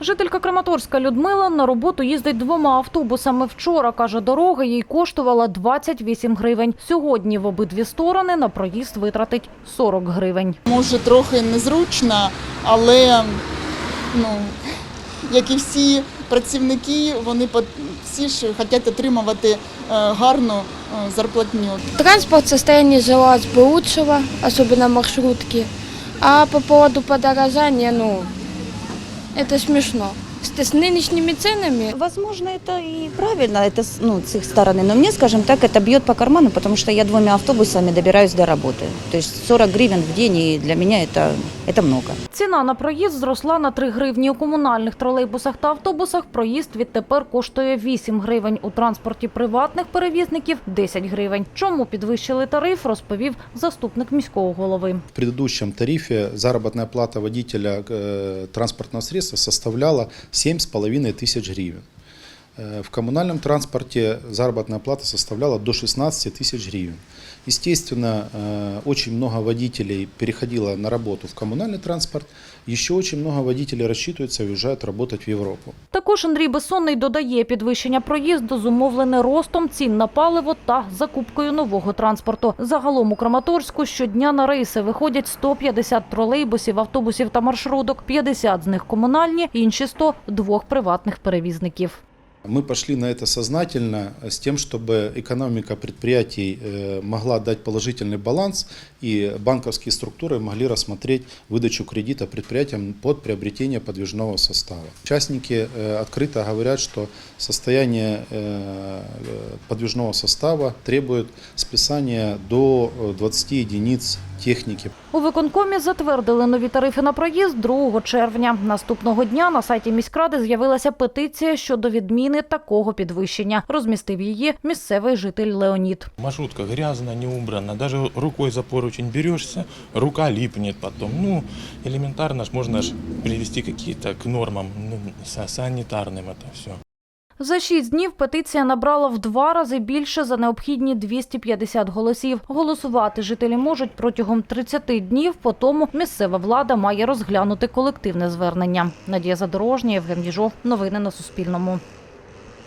Жителька Краматорська Людмила на роботу їздить двома автобусами. Вчора, каже, дорога їй коштувала 28 гривень. Сьогодні в обидві сторони на проїзд витратить 40 гривень. Може, трохи незручно, але ну, як і всі працівники, вони всі ж хочуть отримувати е, гарну е, зарплатню. Транспорт состояние желалось бы лучшего, особенно маршрутки. А по поводу подорожания, ну, это смешно С, с нынешними ценами Возможно, это и правильно, это с- ну, с их стороны. Но мне, скажем так, это бьет по карману, потому что я двумя автобусами добираюсь до работы. То есть 40 гривен в день, и для меня это, это много. Ціна на проїзд зросла на 3 гривні. У комунальних тролейбусах та автобусах проїзд відтепер коштує 8 гривень. У транспорті приватних перевізників – 10 гривень. Чому підвищили тариф, розповів заступник міського голови. В предыдущем тарифе заработная плата водителя э, транспортного средства составляла 7,5 тысяч гривен. Э, В коммунальном транспорте заработная плата составляла до 16 тысяч гривен. Естественно, э, очень много водителей переходило на работу в коммунальный транспорт. Еще очень много водителей рассчитываются и уезжают работать в Европу. Також Андрій Бессонний додає, підвищення проїзду зумовлене ростом цін на паливо та закупкою нового транспорту. Загалом у Краматорську щодня на рейси виходять 150 тролейбусів, автобусів та маршруток, 50 з них комунальні, інші 100 – двох приватних перевізників. Мы пошли на это сознательно с тем, чтобы экономика предприятий э, могла дать положительный баланс и банковские структуры могли рассмотреть выдачу кредита предприятиям под приобретение подвижного состава. Участники э, открыто говорят, что состояние э, подвижного состава требует списания до э, 20 единиц техники. У виконкомі затвердили нові тарифи на проїзд 2 червня. Наступного дня на сайті міськради з'явилася петиція щодо відміни такого підвищення. Розмістив її місцевий житель Леонід. Маршрутка грязная, не убрана. Даже рукой за поручень берешься, рука липнет потом. Ну, элементарно ж можно ж привести какие-то к нормам ну, са- санитарным это все. За шість днів петиція набрала в два рази більше за необхідні 250 голосів. Голосувати жителі можуть протягом 30 днів. По тому місцева влада має розглянути колективне звернення. Надія Задорожня, Євген Діжов. Новини на Суспільному.